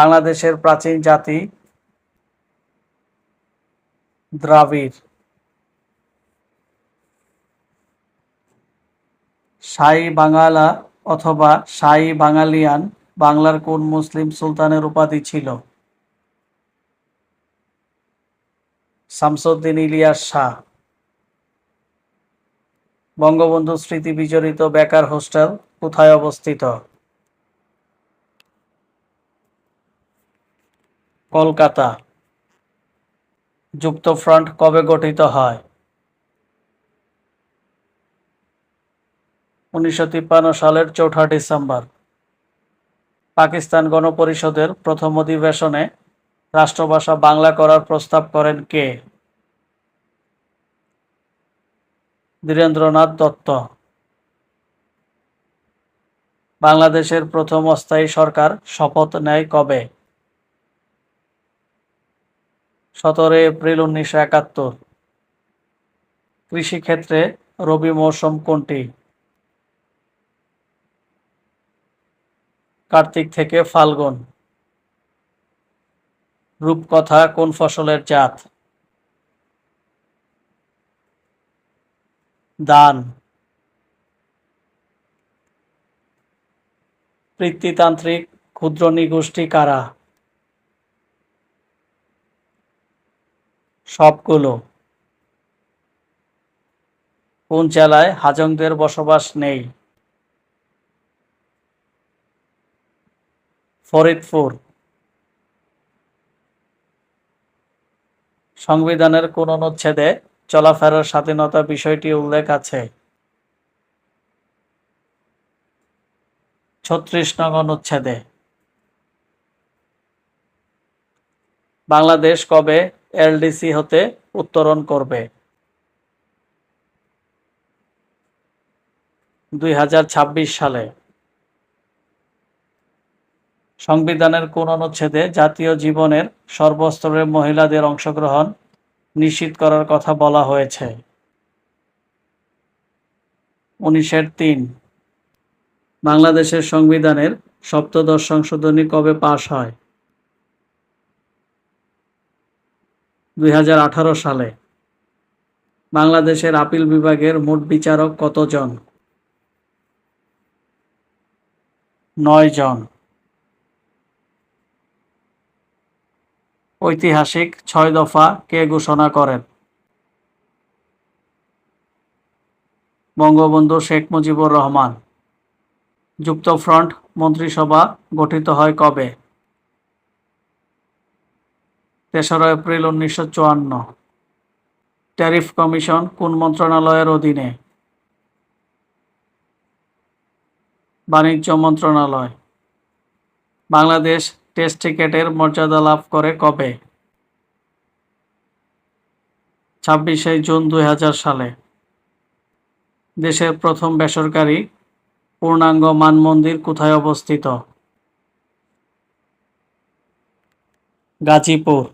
বাংলাদেশের প্রাচীন জাতি দ্রাবিড়। শাহী বাঙালা অথবা শাহী বাঙালিয়ান বাংলার কোন মুসলিম সুলতানের উপাধি ছিল? শামসুদ্দিন ইলিয়াস শাহ। বঙ্গবন্ধু স্মৃতি বিজড়িত বেকার হোস্টেল কোথায় অবস্থিত? কলকাতা। যুক্তফ্রন্ট কবে গঠিত হয়? উনিশশো তিপ্পান্ন সালের চৌঠা ডিসেম্বর। পাকিস্তান গণপরিষদের প্রথম অধিবেশনে রাষ্ট্রভাষা বাংলা করার প্রস্তাব করেন কে? ধীরেন্দ্রনাথ দত্ত। বাংলাদেশের প্রথম অস্থায়ী সরকার শপথ নেয় কবে? সতেরো এপ্রিল উনিশশো একাত্তর। কৃষিক্ষেত্রে রবি মৌসুম কোনটি? কার্তিক থেকে ফাল্গুন। রূপকথা কোন ফসলের জাত? দান। পিতৃতান্ত্রিক ক্ষুদ্র নিগোষ্ঠী কারা? সবগুলো। কোন জেলায় হাজংদের বসবাস নেই? ফরিদপুর। সংবিধানের কোন অনুচ্ছেদে চলাফেরার স্বাধীনতা বিষয়টি উল্লেখ আছে। ছত্রিশ নং অনুচ্ছেদে। বাংলাদেশ কবে এলডিসি হতে উত্তরণ করবে। দুই হাজার ছাব্বিশ সালে। সংবিধানের কোন অনুচ্ছেদে জাতীয় জীবনের সর্বস্তরের মহিলাদের অংশগ্রহণ নিশ্চিত করার কথা বলা হয়েছে। উনিশের তিন। বাংলাদেশের সংবিধানের সপ্তদশ সংশোধনী কবে পাশ হয়? দুই হাজার আঠারো সালে বাংলাদেশের আপিল বিভাগের মোট বিচারক কতজন? নয় জন ঐতিহাসিক ছয় দফা কে ঘোষণা করেন? বঙ্গবন্ধু শেখ মুজিবুর রহমান। যুক্তফ্রন্ট মন্ত্রিসভা গঠিত হয় কবে? তেসরা এপ্রিল উনিশশো চুয়ান্ন। ট্যারিফ কমিশন কোন মন্ত্রণালয়ের অধীনে? বাণিজ্য মন্ত্রণালয়। বাংলাদেশ টেস্ট ক্রিকেটের মর্যাদা লাভ করে কবে? ছাব্বিশে জুন দু হাজার সালে। দেশের প্রথম বেসরকারি পূর্ণাঙ্গ মানমন্দির কোথায় অবস্থিত? গাজীপুর।